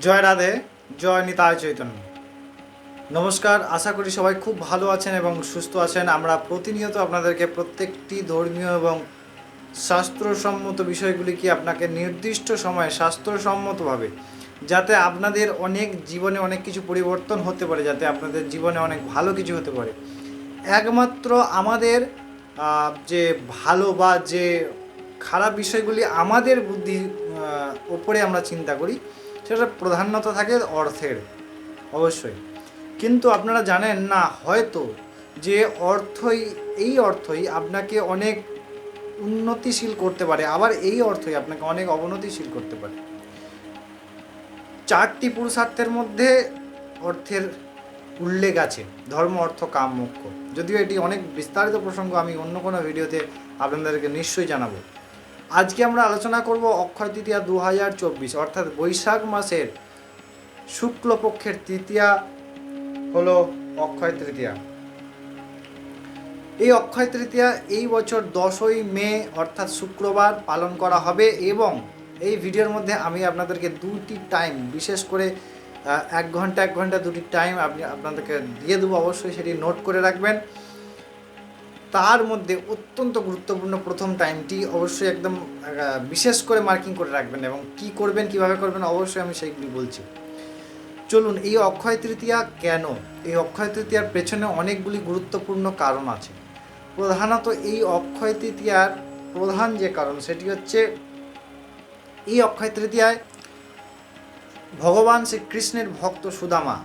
জয় রাধে, জয় নিতায় চৈতন্য। নমস্কার, আশা করি সবাই খুব ভালো আছেন এবং সুস্থ আছেন। আমরা প্রতিনিয়ত আপনাদেরকে প্রত্যেকটি ধর্মীয় এবং শাস্ত্রসম্মত বিষয়গুলি কি আপনাকে নির্দিষ্ট সময়ে শাস্ত্রসম্মতভাবে যাতে আপনাদের অনেক জীবনে অনেক কিছু পরিবর্তন হতে পারে, যাতে আপনাদের জীবনে অনেক ভালো কিছু হতে পারে। একমাত্র আমাদের যে ভালো বা যে খারাপ বিষয়গুলি আমাদের বুদ্ধি ওপরে আমরা চিন্তা করি। সেটা প্রধানত থাকে অর্থের, অবশ্যই। কিন্তু আপনারা জানেন না, হয়তো যে অর্থই, এই অর্থই আপনাকে অনেক উন্নতিশীল করতে পারে, আবার এই অর্থই আপনাকে অনেক অবনতিশীল করতে পারে। চারটি পুরুষার্থের মধ্যে অর্থের উল্লেখ আছে, ধর্ম, অর্থ, কাম, মোক্ষ। যদিও এটি অনেক বিস্তারিত প্রসঙ্গ আমি অন্য কোনো ভিডিওতে আপনাদেরকে নিশ্চয়ই জানাব। আজকে আমরা আলোচনা করব অক্ষয় তৃতীয়া দু হাজার চব্বিশ, অর্থাৎ বৈশাখ মাসের শুক্লপক্ষের তৃতীয়া হলো অক্ষয় তৃতীয়া। এই অক্ষয় তৃতীয়া এই বছর দশই মে, অর্থাৎ শুক্রবার, পালন করা হবে এবং এই ভিডিওর মধ্যে আমি আপনাদেরকে দুটি টাইম, বিশেষ করে এক ঘণ্টা এক ঘণ্টা দুটি টাইম আপনি আপনাদেরকে দিয়ে দেবো। অবশ্যই সেটি নোট করে রাখবেন। তার মধ্যে অত্যন্ত গুরুত্বপূর্ণ প্রথম টাইমটি অবশ্যই একদম বিশেষ করে মার্কিং করে রাখবেন এবং কি করবেন, কীভাবে করবেন অবশ্যই আমি সেইগুলি বলছি। চলুন, এই অক্ষয় তৃতীয়া কেন? এই অক্ষয় তৃতীয়ার পেছনে অনেকগুলি গুরুত্বপূর্ণ কারণ আছে। প্রধানত এই অক্ষয় তৃতীয়ার প্রধান যে কারণ, সেটি হচ্ছে এই অক্ষয় তৃতীয়ায় ভগবান শ্রীকৃষ্ণের ভক্ত সুদামা,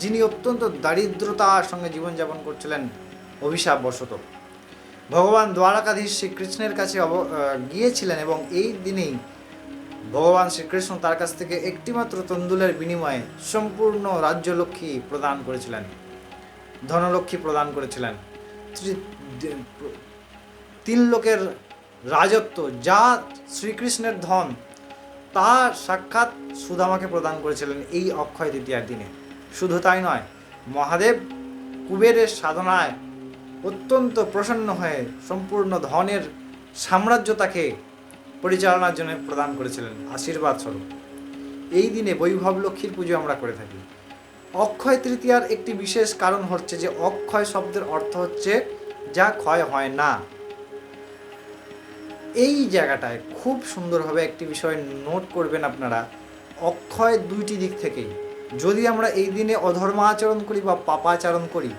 যিনি অত্যন্ত দারিদ্রতার সঙ্গে জীবনযাপন করছিলেন অভিশাপ বশত ভগবান দ্বারকাধীশ শ্রীকৃষ্ণের কাছে অব গিয়েছিলেন এবং এই দিনেই ভগবান শ্রীকৃষ্ণ তার কাছ থেকে একটিমাত্র তন্দুলের বিনিময়ে সম্পূর্ণ রাজ্যলক্ষ্মী প্রদান করেছিলেন। ধনলক্ষ্মী প্রদান করেছিলেন। তিন লোকের রাজত্ব, যা শ্রীকৃষ্ণের ধন তা সাক্ষাৎ সুদামাকে প্রদান করেছিলেন এই অক্ষয় তৃতীয়ার দিনে। শুধু তাই নয়, মহাদেব কুবেরের সাধনায় অত্যন্ত প্রসন্ন হয়ে সম্পূর্ণ ধনের সাম্রাজ্য তাকে পরিচালনার জন্য প্রদান করেছিলেন। আশীর্বাদ স্বরূপ। এই দিনে বৈভব লক্ষ্মীর পুজো আমরা করে থাকি। অক্ষয় তৃতীয়ার একটি বিশেষ কারণ হচ্ছে যে, অক্ষয় শব্দের অর্থ হচ্ছে যা ক্ষয় হয় না। এই জায়গাটায় খুব সুন্দরভাবে একটি বিষয় নোট করবেন আপনারা। অক্ষয় দুইটি দিক থেকেই। যদি আমরা এই দিনে অধর্ম আচরণ করি বা পাপাচরণ করি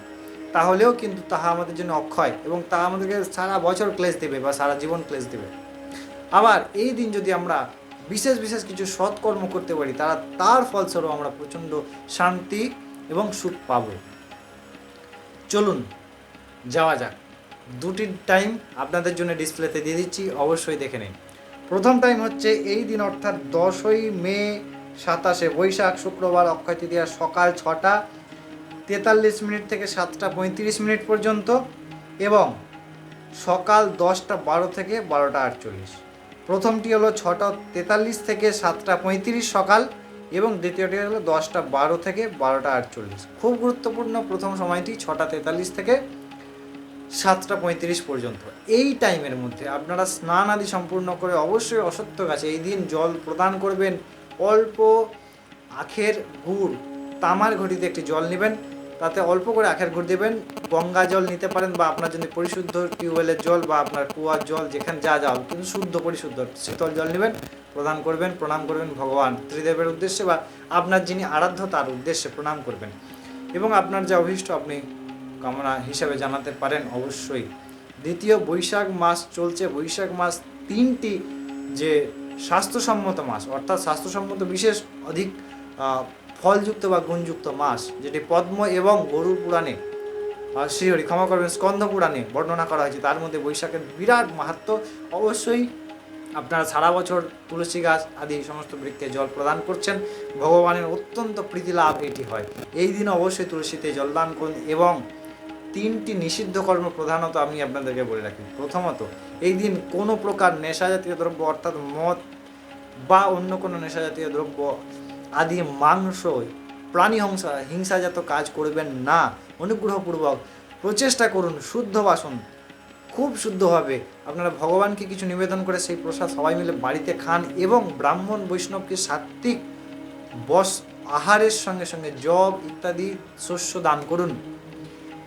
তাহলেও কিন্তু তাহা আমাদের জন্য অক্ষয় এবং তা আমাদেরকে সারা বছর ক্লেশ দেবে বা সারা জীবন ক্লেশ দেবে। আবার এই দিন যদি আমরা বিশেষ বিশেষ কিছু সৎকর্ম করতে পারি, তারা তার ফলস্বরূপ আমরা প্রচণ্ড শান্তি এবং সুখ পাব। চলুন, যাওয়া যাক। দুটি টাইম আপনাদের জন্য ডিসপ্লেতে দিয়ে দিচ্ছি, অবশ্যই দেখে নিন। প্রথম টাইম হচ্ছে এই দিন, অর্থাৎ দশই মে সাতাশে বৈশাখ, শুক্রবার অক্ষয় তৃতীয়া সকাল ছটা। তেতাল্লিশ মিনিট থেকে সাতটা পঁয়ত্রিশ মিনিট পর্যন্ত এবং সকাল দশটা বারো থেকে বারোটা আটচল্লিশ। প্রথমটি হলো ছটা তেতাল্লিশ থেকে সাতটা পঁয়ত্রিশ সকাল এবং দ্বিতীয়টি হলো দশটা বারো থেকে বারোটা আটচল্লিশ। খুব গুরুত্বপূর্ণ প্রথম সময়টি ছটা তেতাল্লিশ থেকে সাতটা পঁয়ত্রিশ পর্যন্ত। এই টাইমের মধ্যে আপনারা স্নান আদি সম্পূর্ণ করে অবশ্যই অসত্য গাছে এই দিন জল প্রদান করবেন। অল্প আখের গুড় তামার ঘটিতে একটি জল নেবেন। তাতে অল্প করে আখের গুড় দেবেন, গঙ্গা জল নিতে পারেন বা আপনার যদি পরিশুদ্ধ টিউবওয়েলের জল বা আপনার কুয়ার জল, যেখানে যা যাও কিন্তু শুদ্ধ পরিশুদ্ধ শীতল জল নেবেন, প্রদান করবেন, প্রণাম করবেন ভগবান ত্রিদেবের উদ্দেশ্যে বা আপনার যিনি আরাধ্য তার উদ্দেশ্যে প্রণাম করবেন। এবং আপনার যা অভীষ্ট আপনি কামনা হিসাবে জানাতে পারেন অবশ্যই। দ্বিতীয়, বৈশাখ মাস চলছে। বৈশাখ মাস তিনটি যে স্বাস্থ্যসম্মত মাস, অর্থাৎ স্বাস্থ্যসম্মত বিশেষ অধিক ফলযুক্ত বা গুণযুক্ত মাস যেটি পদ্ম এবং গরুর পুরাণে শ্রীহরি ক্ষমা করবেন, স্কন্ধ পুরাণে বর্ণনা করা হয়েছে। তার মধ্যে বৈশাখের বিরাট মাহাত্ম। অবশ্যই আপনারা সারা বছর তুলসী গাছ আদি সমস্ত বৃক্ষে জল প্রদান করছেন। ভগবানের অত্যন্ত প্রীতি লাভ এটি হয়। এই দিন অবশ্যই তুলসীতে জলদান করুন এবং তিনটি নিষিদ্ধ কর্ম প্রধানত আমি আপনাদেরকে বলে রাখি। প্রথমত, এই দিন কোনো প্রকার নেশা জাতীয় দ্রব্য, অর্থাৎ মদ বা অন্য কোনো নেশা জাতীয় দ্রব্য আদি মাংস প্রাণী হিংসা, হিংসাজাত কাজ করবেন না। অনুগ্রহপূর্বক প্রচেষ্টা করুন, শুদ্ধ বাসন। খুব শুদ্ধভাবে আপনারা ভগবানকে কিছু নিবেদন করে সেই প্রসাদ সবাই মিলে বাড়িতে খান এবং ব্রাহ্মণ বৈষ্ণবকে সাত্ত্বিক বস আহারের সঙ্গে সঙ্গে জব ইত্যাদি শস্য দান করুন।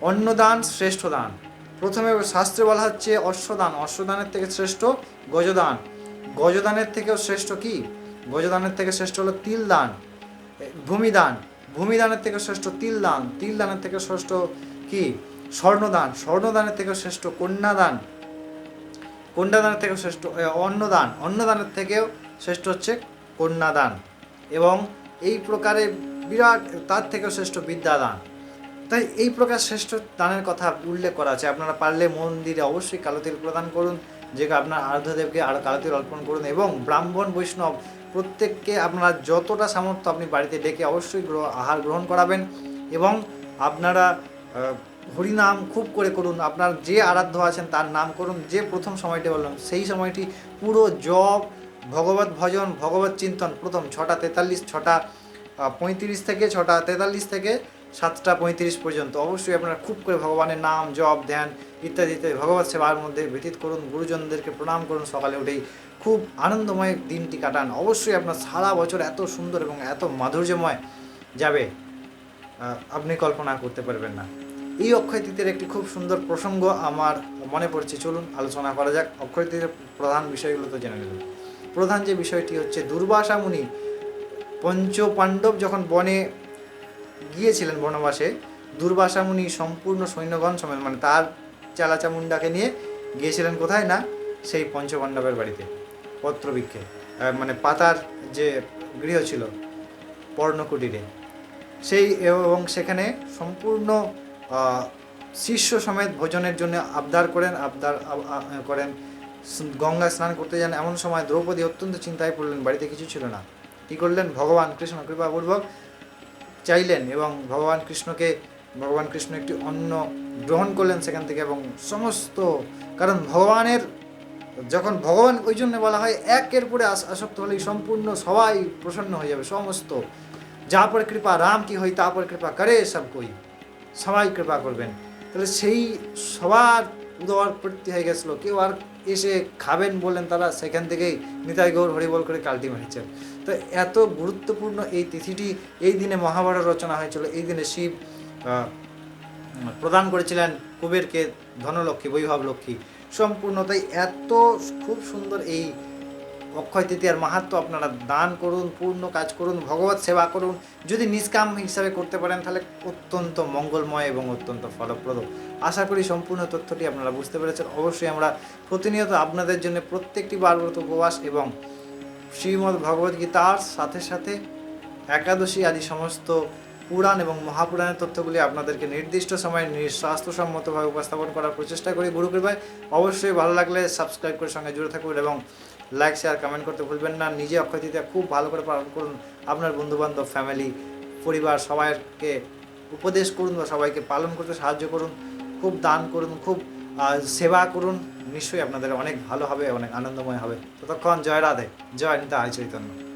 অন্নদান শ্রেষ্ঠ দান। প্রথমে শাস্ত্রে বলা হচ্ছে অশ্বদান। অশ্বদানের থেকে শ্রেষ্ঠ গজদান। গজদানের থেকেও শ্রেষ্ঠ কি? গজদানের থেকে শ্রেষ্ঠ হলো তিল দান। ভূমিদান। ভূমিদানের থেকে শ্রেষ্ঠ তিল দান। তিল দানের থেকে শ্রেষ্ঠ কি? স্বর্ণদান। স্বর্ণদানের থেকে শ্রেষ্ঠ কন্যাদান। কন্যাদানের থেকে শ্রেষ্ঠ অন্নদান। অন্নদানের থেকেও শ্রেষ্ঠ হচ্ছে কন্যাদান। এবং এই প্রকারে বিরাট, তার থেকেও শ্রেষ্ঠ বিদ্যাদান। তাই এই প্রকার শ্রেষ্ঠ দানের কথা উল্লেখ করা আছে। আপনারা পারলে মন্দিরে অবশ্যই কালোতিল প্রদান করুন। যে আপনার আরাধ্যদেবকে আরও কালোতিল অর্পণ করুন এবং ব্রাহ্মণ, বৈষ্ণব প্রত্যেককে আপনারা যতটা সামর্থ্য আপনি বাড়িতে ডেকে অবশ্যই আহার গ্রহণ করাবেন এবং আপনারা হরিনাম খুব করে করুন। আপনার যে আরাধ্য আছেন তার নাম করুন। যে প্রথম সময়টি বললাম, সেই সময়টি পুরো জপ, ভগবত ভজন, ভগবত চিন্তন, প্রথম ছটা তেতাল্লিশ, ছটা পঁয়ত্রিশ থেকে ছটা তেতাল্লিশ থেকে সাতটা পঁয়ত্রিশ পর্যন্ত। অবশ্যই আপনারা খুব করে ভগবানের নাম, জপ, ধ্যান ইত্যাদি ইত্যাদি ভগবত সেবার মধ্যে ব্যতীত করুন, গুরুজনদেরকে প্রণাম করুন, সকালে উঠেই খুব আনন্দময় দিনটি কাটান। অবশ্যই আপনার সারা বছর এত সুন্দর এবং এত মাধুর্যময় যাবে আপনি কল্পনা করতে পারবেন না। এই অক্ষয় একটি খুব সুন্দর প্রসঙ্গ আমার মনে পড়ছে। চলুন, আলোচনা করা যাক। অক্ষয় প্রধান বিষয়গুলো তো জেনে নিলাম প্রধান যে বিষয়টি হচ্ছে দুর্বাসা মুনি পঞ্চ পাণ্ডব যখন বনে গিয়েছিলেন বনবাসে দুর্বাসা মুনি সম্পূর্ণ সৈন্যগণ সমেত মানে তার চালাচামুন্ডাকে নিয়ে গিয়েছিলেন কোথায় না, সেই পঞ্চপাণ্ডবের বাড়িতে, পত্রবৃক্ষে মানে পাতার যে গৃহ ছিল, পর্ণকুটিরে। সেই এবং সেখানে সম্পূর্ণ শিষ্য সমেত ভোজনের জন্য আবদার করেন আবদার করেন গঙ্গা স্নান করতে যান। এমন সময় দ্রৌপদী অত্যন্ত চিন্তায় পড়লেন, বাড়িতে কিছু ছিল না। কী করলেন? ভগবান কৃষ্ণ কৃপাপূর্বক চাইলেন এবং ভগবান কৃষ্ণকে, ভগবান কৃষ্ণ একটি অন্ন গ্রহণ করলেন সেখান থেকে এবং সমস্ত, কারণ ভগবানের, যখন ভগবান ওই জন্য বলা হয়, একের পরে আস- আসক্ত হলেই সম্পূর্ণ সবাই প্রসন্ন হয়ে যাবে, সমস্ত। যা পর কৃপা রাম কি হই, তা পর কৃপা করে সব কই। সবাই কৃপা করবেন। তাহলে সেই সবার উদর প্রতি হয়ে গেছিল। কেউ আর এসে খাবেন বললেন তারা, সেখান থেকেই নিতাই গৌর হরিবল করে কালটি মেরেছেন তো এত গুরুত্বপূর্ণ এই তিথিটি এই দিনে মহাভারত রচনা হয়েছিল। এই দিনে শিব প্রদান করেছিলেন কুবেরকে ধনলক্ষ্মী বৈভব লক্ষ্মী সম্পূর্ণ। তাই এত খুব সুন্দর এই অক্ষয় তৃতীয়ার মাহাত্ম আপনারা দান করুন, পূর্ণ কাজ করুন, ভগবত সেবা করুন। যদি নিষ্কাম হিসাবে করতে পারেন, তাহলে অত্যন্ত মঙ্গলময় এবং অত্যন্ত ফলপ্রদ। আশা করি সম্পূর্ণ তথ্যটি আপনারা বুঝতে পেরেছেন। অবশ্যই আমরা প্রতিনিয়ত আপনাদের জন্য প্রত্যেকটি বারব্রত উপবাস এবং শ্রীমদ্ ভগবদ গীতার সাথে সাথে একাদশী আদি সমস্ত পুরাণ এবং মহাপুরাণের তথ্যগুলি আপনাদেরকে নির্দিষ্ট সময়ে স্বাস্থ্যসম্মতভাবে উপস্থাপন করার প্রচেষ্টা করি। গুরু কৃপায় অবশ্যই ভালো লাগলে সাবস্ক্রাইব করে সঙ্গে জুড়ে থাকুন এবং লাইক শেয়ার কমেন্ট করতে ভুলবেন না। নিজে অক্ষয় খুব ভালো করে পালন করুন। আপনার বন্ধুবান্ধব ফ্যামিলি পরিবার সবাইকে উপদেশ করুন বা সবাইকে পালন করতে সাহায্য করুন। খুব দান করুন, খুব সেবা করুন, নিশ্চয়ই আপনাদের অনেক ভালো হবে, অনেক আনন্দময় হবে। ততক্ষণ জয় রাধে, জয় নিতা আয় চৈতন্য।